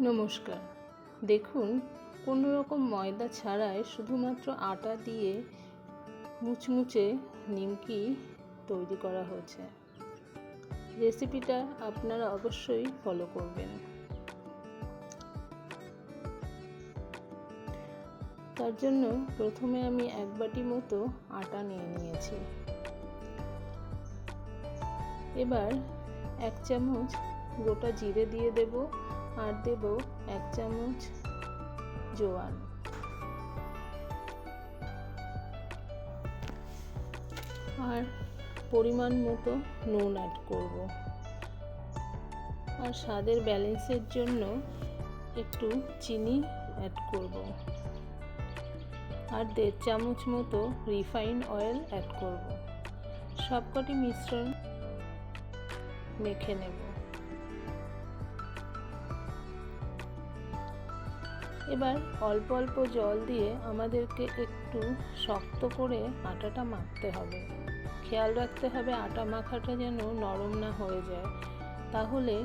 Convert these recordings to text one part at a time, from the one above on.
নমস্কার। দেখুন, কোনো রকম ময়দা ছাড়াই শুধুমাত্র আটা দিয়ে মুচমুচে নিমকি তৈরি করা হয়েছে। রেসিপিটা আপনারা অবশ্যই ফলো করবেন। তার জন্য প্রথমে আমি এক বাটি মতো আটা নিয়ে নিয়েছি। এবার এক চামচ গোটা জিরে দিয়ে দেব। আর দেব এক চামচ জোয়ান। আর পরিমাণ মতো নুন অ্যাড করব। আর স্বাদের ব্যালেন্সের জন্য একটু চিনি অ্যাড করব। আর দেড় চামচ মতো রিফাইন অয়েল অ্যাড করব। সবকটি মিশ্রণ মেখে নেব। এবার অল্প অল্প জল দিয়ে আমাদেরকে একটু শক্ত করে আটাটা মাখতে হবে। খেয়াল রাখতে হবে আটা মাখাটা যেন নরম না হয়ে যায়, তাহলে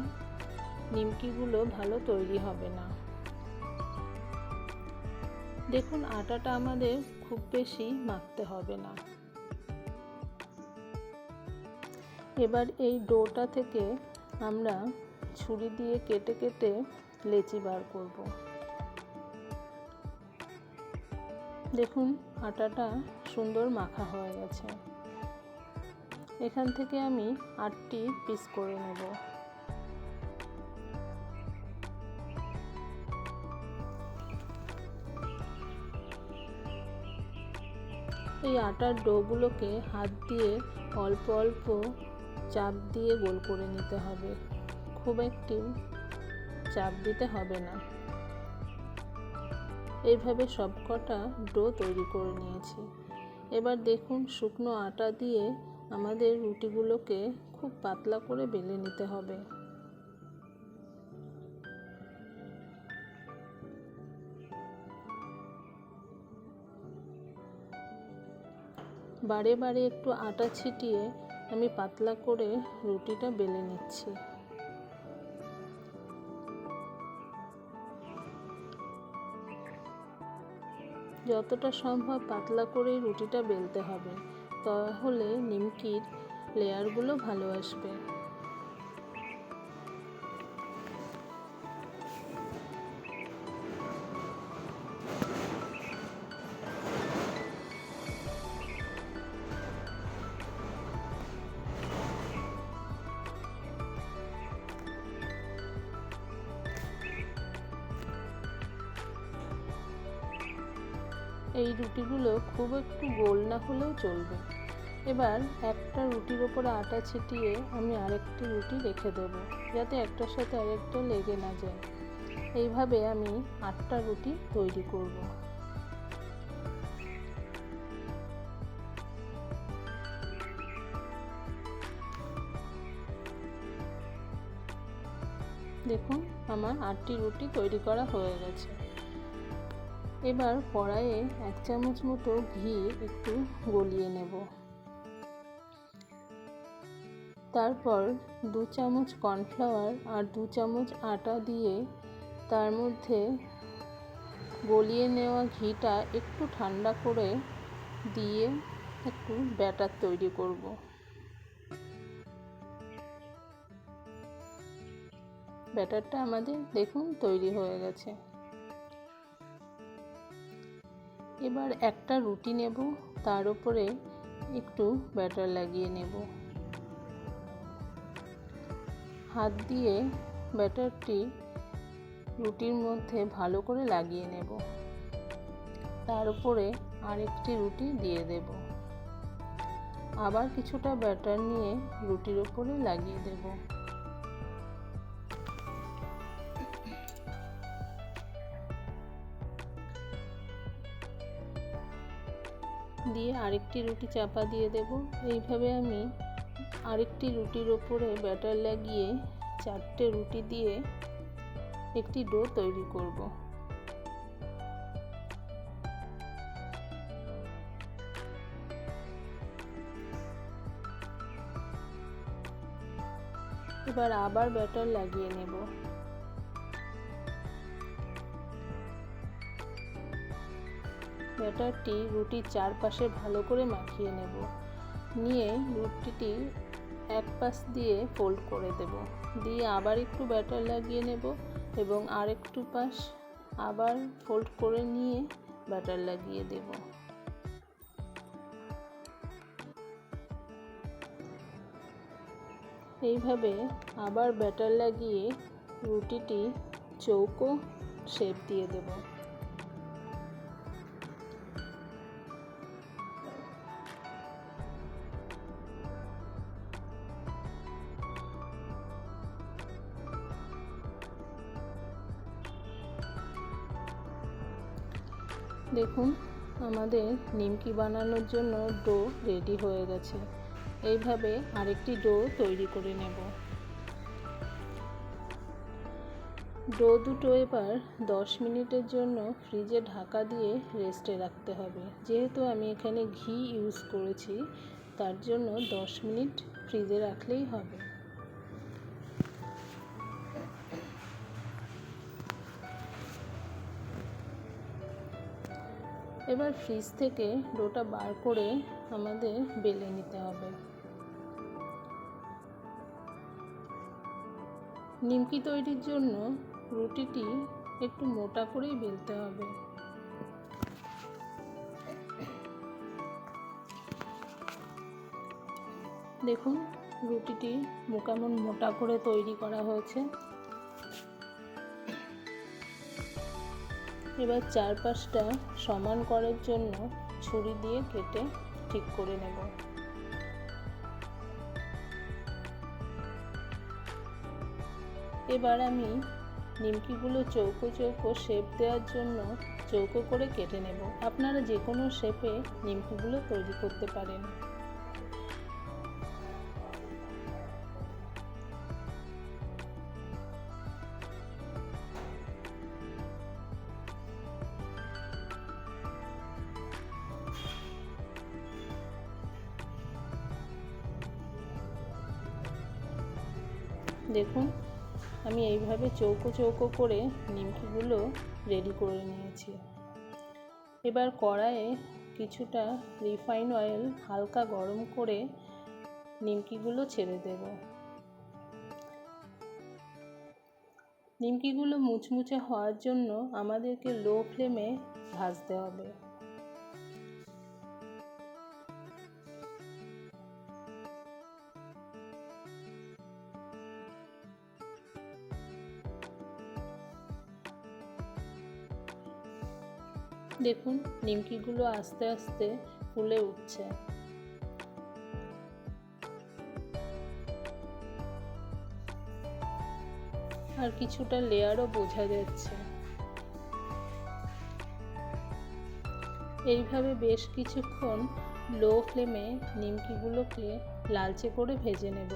নিমকিগুলো ভালো তৈরি হবে না। দেখুন, আটাটা আমাদের খুব বেশি মাখতে হবে না। এবার এই ডোটা থেকে আমরা ছুরি দিয়ে কেটে কেটে লেচি বার করব। দেখুন, আটাটা সুন্দর মাখা হয়ে গেছে। এখান থেকে আমি আটটি পিস করে নেব। এই আটার ডোগুলোকে হাত দিয়ে অল্প অল্প চাপ দিয়ে গোল করে নিতে হবে। খুব একটি চাপ দিতে হবে না। এইভাবে সবকটা ডো তৈরি করে নিয়েছি। এবার দেখুন, শুকনো আটা দিয়ে আমাদের রুটিগুলোকে খুব পাতলা করে বেলে নিতে হবে। বারে বারে একটু আটা ছিটিয়ে আমি পাতলা করে রুটিটা বেলে নিচ্ছি। যতটা সম্ভব পাতলা করে রুটিটা বেলতে হবে। তাহলে নিমকির লেয়ারগুলো ভালো আসবে। এই রুটিগুলো খুব একটু গোল না হলেও চলবে। এবার একটা রুটির ওপরে আটা ছিটিয়ে আমি আরেকটি রুটি রেখে দেব, যাতে একটার সাথে আরেকটা লেগে না যায়। এইভাবে আমি আটটা রুটি তৈরি করব। দেখুন, আমার আটটি রুটি তৈরি করা হয়ে গেছে। এবার কড়াইয়ে এক চামচ মতো ঘি একটু গলিয়ে নেব। তারপর দু চামচ কর্নফ্লাওয়ার আর দু চামচ আটা দিয়ে তার মধ্যে গলিয়ে নেওয়া ঘিটা একটু ঠান্ডা করে দিয়ে একটু ব্যাটার তৈরি করব। ব্যাটারটা আমাদের দেখুন তৈরি হয়ে গেছে। এবার একটা রুটি নেব, তার উপরে একটু ব্যাটার লাগিয়ে নেব। হাত দিয়ে ব্যাটারটি রুটির মধ্যে ভালো করে লাগিয়ে নেব। তার উপরে আরেকটি রুটি দিয়ে দেব। আবার কিছুটা ব্যাটার নিয়ে রুটির উপরে লাগিয়ে দেব। দিয়ে আরেকটি রুটি চাপা দিয়ে দেব। এইভাবে আমি আরেকটি রুটির ওপরে ব্যাটার লাগিয়ে চারটে রুটি দিয়ে একটি ডো তৈরি করব। এবার আবার ব্যাটার লাগিয়ে নেব। ব্যাটারটি রুটির চারপাশে ভালো করে মাখিয়ে নেব। নিয়ে রুটিটি এক পাশ দিয়ে ফোল্ড করে দেব। দিয়ে আবার একটু ব্যাটার লাগিয়ে নেব এবং আরেকটু পাশ আবার ফোল্ড করে নিয়ে ব্যাটার লাগিয়ে দেব। এইভাবে আবার ব্যাটার লাগিয়ে রুটিটি চৌকো শেপ দিয়ে দেব। দেখুন, আমাদের নিমকি বানানোর জন্য ডো রেডি হয়ে গেছে। এইভাবে আরেকটি ডো তৈরি করে নেব। ডো দুটো এবার দশ মিনিটের জন্য ফ্রিজে ঢাকা দিয়ে রেস্টে রাখতে হবে। যেহেতু আমি এখানে ঘি ইউজ করেছি, তার জন্য দশ মিনিট ফ্রিজে রাখলেই হবে। এবার ফ্রিজ থেকে ডোটা বার করে আমাদের বেলে নিতে হবে। নিমকি তৈরির জন্য রুটিটি একটু মোটা করেই বেলতে হবে। দেখুন, রুটিটি কেমন মোটা করে তৈরি করা হয়েছে। এবার চারপাশটা সমান করার জন্য ছুরি দিয়ে কেটে ঠিক করে নেব। এবার আমি নিমকিগুলো চৌকো চৌকো শেপ দেওয়ার জন্য চৌকো করে কেটে নেব। আপনারা যে কোনো শেপে নিমকিগুলো তৈরি করতে পারেন। দেখুন, আমি এইভাবে চৌকো চৌকো করে নিমকিগুলো রেডি করে নিয়েছি। এবার কড়াইয়ে কিছুটা রিফাইন অয়েল হালকা গরম করে নিমকিগুলো ছেড়ে দেব। নিমকিগুলো মুচমুচে হওয়ার জন্য আমাদেরকে লো ফ্লেমে ভাজতে হবে। দেখুন, নিমকিগুলো আস্তে আস্তে ফুলে উঠছে। আর কিছুটা লেয়ারও বোঝা যাচ্ছে। এইভাবে বেশ কিছুক্ষণ লো ফ্লেমে নিমকিগুলোকে লালচে করে ভেজে নেব।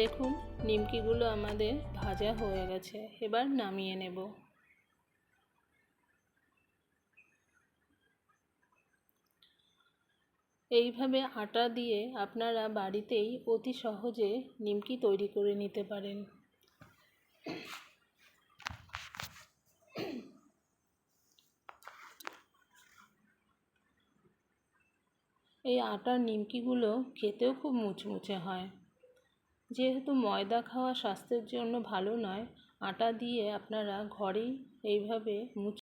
দেখুন, নিমকিগুলো আমাদের ভাজা হয়ে গেছে। এবার নামিয়ে নেব। এইভাবে আটা দিয়ে আপনারা বাড়িতেই অতি সহজে নিমকি তৈরি করে নিতে পারেন। এই আটার নিমকিগুলো খেতেও খুব মুচমুচে হয়। যেহেতু ময়দা খাওয়া স্বাস্থ্যের জন্য ভালো নয় আটা দিয়ে আপনারা ঘরেই এইভাবে